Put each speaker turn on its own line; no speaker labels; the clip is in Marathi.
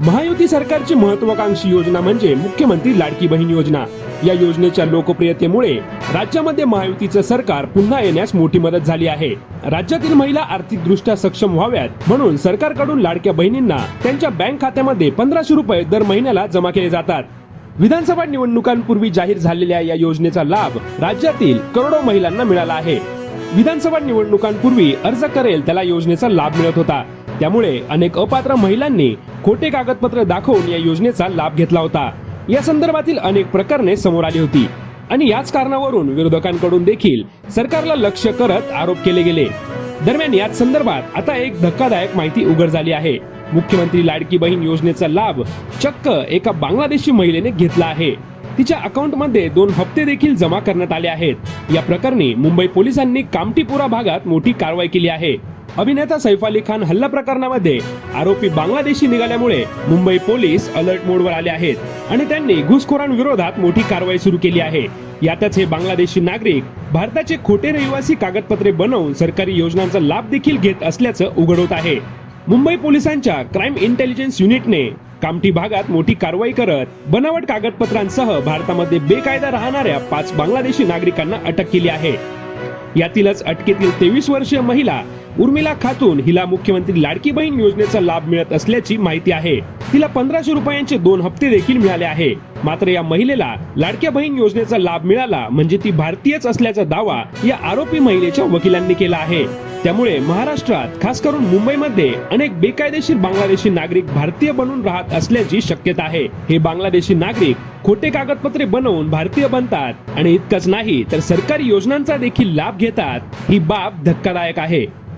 महायुती सरकारची महत्वाकांक्षी योजना म्हणजे मुख्यमंत्री लाडकी बहीण योजना. या योजनेच्या लोकप्रियतेमुळे राज्यामध्ये महायुतीचं सरकार पुन्हा येण्यास मोठी मदत झाली आहे. राज्यातील महिला आर्थिक दृष्ट्या सक्षम व्हाव्यात म्हणून सरकारकडून लाडक्या बहिणींना त्यांच्या बँक खात्यामध्ये पंधराशे रुपये दर महिन्याला जमा केले जातात. विधानसभा निवडणुकांपूर्वी जाहीर झालेल्या या योजनेचा लाभ राज्यातील करोडो महिलांना मिळाला आहे. विधानसभा निवडणुकांपूर्वी अर्ज करेल त्याला योजनेचा लाभ मिळत होता. त्यामुळे अनेक अपात्र महिलांनी खोटे कागदपत्र दाखवून या योजनेचा लाभ घेतला होता. या संदर्भातील अनेक प्रकरणे समोर आली होती. आणि याच कारणावरून विरोधकांकडून देखील सरकारला लक्ष करत आरोप केले गेले. दरम्यान याच संदर्भात आता एक धक्कादायक माहिती उघड झाली आहे. मुख्यमंत्री लाडकी बहीण योजनेचा लाभ चक्क एका बांगलादेशी महिलेने घेतला आहे. तिच्या अकाउंटमध्ये दोन हप्ते देखील जमा करण्यात आले आहेत. या प्रकरणी मुंबई पोलिसांनी कामटीपुरा भागात मोठी कारवाई केली आहे. अभिनेता सैफ अली खान हल्ला प्रकरणामध्ये आरोपी बांगलादेशी निघाल्यामुळे मुंबई पोलीस अलर्ट मोडवर आले आहेत आणि त्यांनी घुसखोरांविरोधात मोठी कारवाई सुरू केली आहे. यातच हे बांगलादेशी नागरिक भारताचे खोटे रहिवासी कागदपत्रे बनवून सरकारी योजनांचा लाभ देखील घेत असल्याचं उघड होत आहे. मुंबई पोलिसांच्या क्राईम इंटेलिजन्स युनिटने कामठी भागात मोठी कारवाई करत बनावट कागदपत्रांसह भारतामध्ये बेकायदा राहणाऱ्या पाच बांगलादेशी नागरिकांना अटक केली आहे. यातीलच अटकेतील तेवीस वर्षीय महिला उर्मिला खातून हिला मुख्यमंत्री लाडकी बहीण योजनेचा लाभ मिळत असल्याची माहिती आहे. तिला पंधराशे रुपयांचे दोन हप्ते देखील मिळाले आहे. मात्र या महिलेला लाडक्या बहीण योजनेचा लाभ मिळाला म्हणजे ती भारतीयच असल्याचा दावा या आरोपी महिलेच्या वकिलांनी केला आहे. त्यामुळे महाराष्ट्रात खास करून मुंबईमध्ये अनेक बेकायदेशीर बांगलादेशी नागरिक भारतीय बनून राहत असल्याची शक्यता आहे. हे बांगलादेशी नागरिक खोटे कागदपत्रे बनवून भारतीय बनतात आणि इतकंच नाही तर सरकारी योजनांचा देखील लाभ घेतात. ही बाब धक्कादायक आहे.